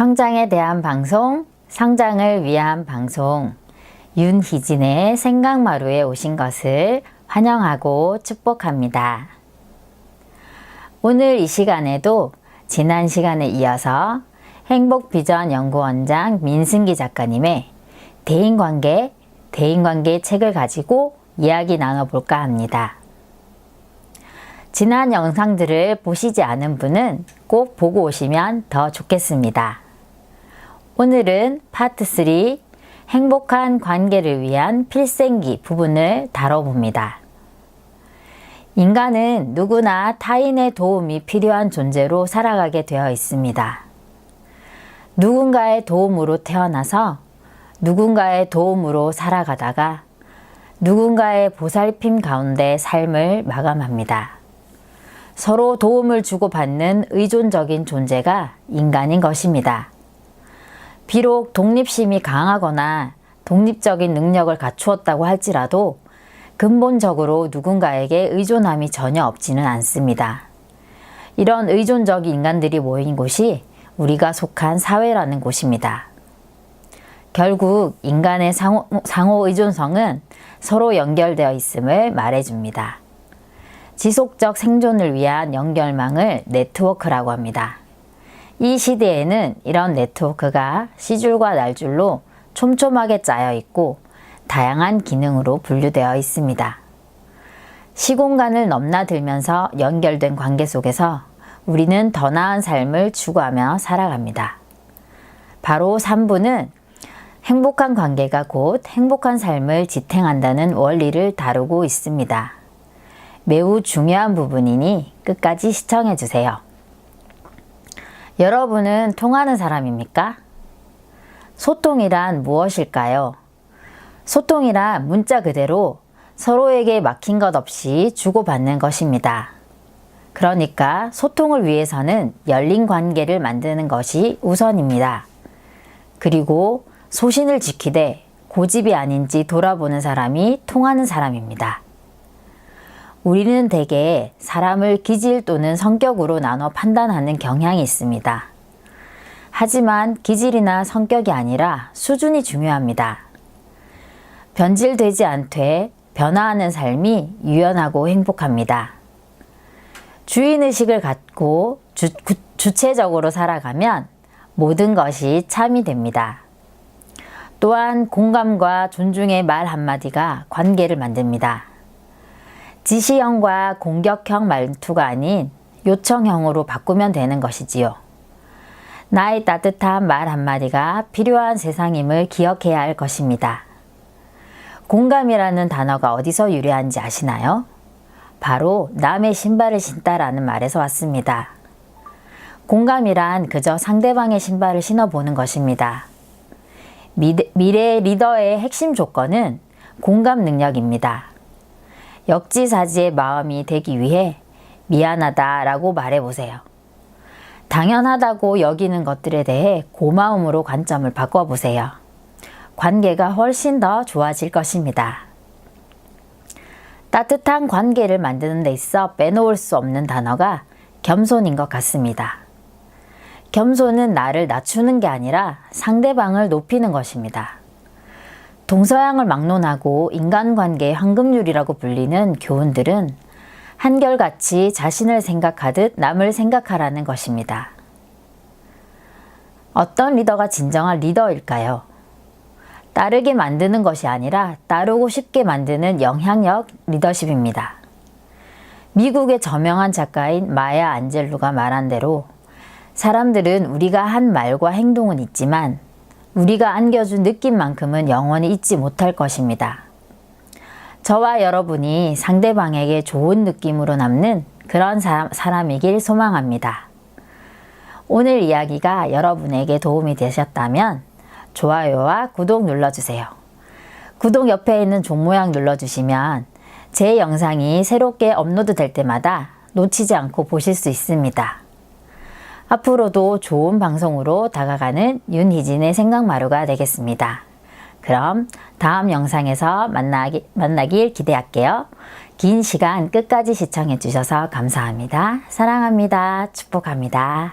성장에 대한 방송, 성장을 위한 방송, 윤희진의 생각마루에 오신 것을 환영하고 축복합니다. 오늘 이 시간에도 지난 시간에 이어서 행복비전 연구원장 민승기 작가님의 대인관계, 대인관계 책을 가지고 이야기 나눠볼까 합니다. 지난 영상들을 보시지 않은 분은 꼭 보고 오시면 더 좋겠습니다. 오늘은 파트 3 행복한 관계를 위한 필생기 부분을 다뤄봅니다. 인간은 누구나 타인의 도움이 필요한 존재로 살아가게 되어 있습니다. 누군가의 도움으로 태어나서 누군가의 도움으로 살아가다가 누군가의 보살핌 가운데 삶을 마감합니다. 서로 도움을 주고받는 의존적인 존재가 인간인 것입니다. 비록 독립심이 강하거나 독립적인 능력을 갖추었다고 할지라도 근본적으로 누군가에게 의존함이 전혀 없지는 않습니다. 이런 의존적 인간들이 모인 곳이 우리가 속한 사회라는 곳입니다. 결국 인간의 상호, 상호 의존성은 서로 연결되어 있음을 말해줍니다. 지속적 생존을 위한 연결망을 네트워크라고 합니다. 이 시대에는 이런 네트워크가 시줄과 날줄로 촘촘하게 짜여 있고 다양한 기능으로 분류되어 있습니다. 시공간을 넘나들면서 연결된 관계 속에서 우리는 더 나은 삶을 추구하며 살아갑니다. 바로 3부는 행복한 관계가 곧 행복한 삶을 지탱한다는 원리를 다루고 있습니다. 매우 중요한 부분이니 끝까지 시청해 주세요. 여러분은 통하는 사람입니까? 소통이란 무엇일까요? 소통이란 문자 그대로 서로에게 막힌 것 없이 주고받는 것입니다. 그러니까 소통을 위해서는 열린 관계를 만드는 것이 우선입니다. 그리고 소신을 지키되 고집이 아닌지 돌아보는 사람이 통하는 사람입니다. 우리는 대개 사람을 기질 또는 성격으로 나눠 판단하는 경향이 있습니다. 하지만 기질이나 성격이 아니라 수준이 중요합니다. 변질되지 않되 변화하는 삶이 유연하고 행복합니다. 주인의식을 갖고 주, 주체적으로 살아가면 모든 것이 참이 됩니다. 또한 공감과 존중의 말 한마디가 관계를 만듭니다. 지시형과 공격형 말투가 아닌 요청형으로 바꾸면 되는 것이지요. 나의 따뜻한 말 한마디가 필요한 세상임을 기억해야 할 것입니다. 공감이라는 단어가 어디서 유래한지 아시나요? 바로 남의 신발을 신다라는 말에서 왔습니다. 공감이란 그저 상대방의 신발을 신어보는 것입니다. 미래 리더의 핵심 조건은 공감 능력입니다. 역지사지의 마음이 되기 위해 미안하다 라고 말해보세요. 당연하다고 여기는 것들에 대해 고마움으로 관점을 바꿔보세요. 관계가 훨씬 더 좋아질 것입니다. 따뜻한 관계를 만드는 데 있어 빼놓을 수 없는 단어가 겸손인 것 같습니다. 겸손은 나를 낮추는 게 아니라 상대방을 높이는 것입니다. 동서양을 막론하고 인간관계의 황금률이라고 불리는 교훈들은 한결같이 자신을 생각하듯 남을 생각하라는 것입니다. 어떤 리더가 진정한 리더일까요? 따르게 만드는 것이 아니라 따르고 싶게 만드는 영향력 리더십입니다. 미국의 저명한 작가인 마야 안젤루가 말한 대로 사람들은 우리가 한 말과 행동은 있지만 우리가 안겨준 느낌만큼은 영원히 잊지 못할 것입니다. 저와 여러분이 상대방에게 좋은 느낌으로 남는 그런 사람, 이길 소망합니다. 오늘 이야기가 여러분에게 도움이 되셨다면 좋아요와 구독 눌러주세요. 구독 옆에 있는 종 모양 눌러주시면 제 영상이 새롭게 업로드 될 때마다 놓치지 않고 보실 수 있습니다. 앞으로도 좋은 방송으로 다가가는 윤희진의 생각마루가 되겠습니다. 그럼 다음 영상에서 만나기, 만나길 기대할게요. 긴 시간 끝까지 시청해 주셔서 감사합니다. 사랑합니다. 축복합니다.